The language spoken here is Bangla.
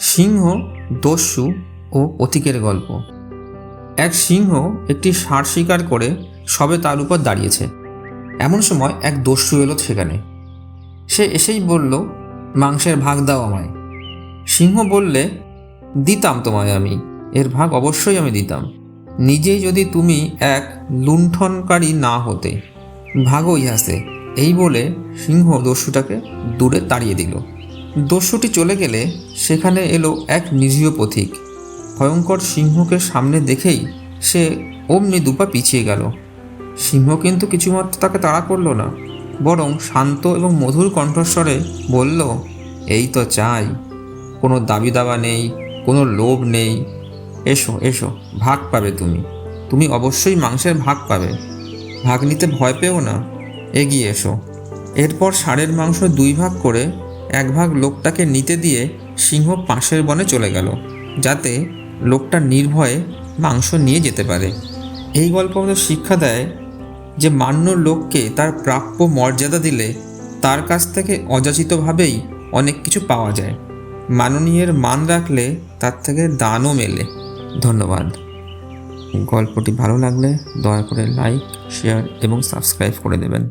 সিংহ, দস্যু ও অতিকের গল্প। এক সিংহ একটি ষাঁড় শিকার করে সবে তার উপর দাঁড়িয়েছে। এমন সময় এক দস্যু এলো সেখানে। সে এসেই বলল, মাংসের ভাগ দাও আমায়। সিংহ বললে, দিতাম তোমায় আমি, এর ভাগ অবশ্যই আমি দিতাম। নিজেই যদি তুমি এক লুণ্ঠনকারী না হতে ভাগো ইহাসে এই বলে সিংহ দস্যুটাকে দূরে তাড়িয়ে দিল। দস্যুটি চলে গেলে সেখানে এলো এক নিরীহ পথিক। ভয়ঙ্কর সিংহকে সামনে দেখেই সে অমনি দুপা পিছিয়ে গেল। সিংহ কিন্তু কিছুমাত্র তাকে তাড়া করল না, বরং শান্ত এবং মধুর কণ্ঠস্বরে বলল, এই তো চাই, কোনো দাবি দাবা নেই, কোনো লোভ নেই। এসো এসো, ভাগ পাবে তুমি। তুমি অবশ্যই মাংসের ভাগ পাবে। ভাগ নিতে ভয় পেও না, এগিয়ে এসো। এরপর ষাঁড়ের মাংস দুই ভাগ করে এক ভাগ লোকটাকে নিতে দিয়ে সিংহ পাশের বনে চলে গেল, যাতে লোকটা নির্ভয়ে মাংস নিয়ে যেতে পারে। এই গল্প আমাদের শিক্ষা দেয় যে মান্য লোককে তার প্রাপ্য মর্যাদা দিলে তার কাছ থেকে অযাচিতভাবেই অনেক কিছু পাওয়া যায়। মাননীয়ের মান রাখলে তার থেকে দানও মেলে। ধন্যবাদ। গল্পটি ভালো লাগলে দয়া করে লাইক, শেয়ার এবং সাবস্ক্রাইব করে দেবেন।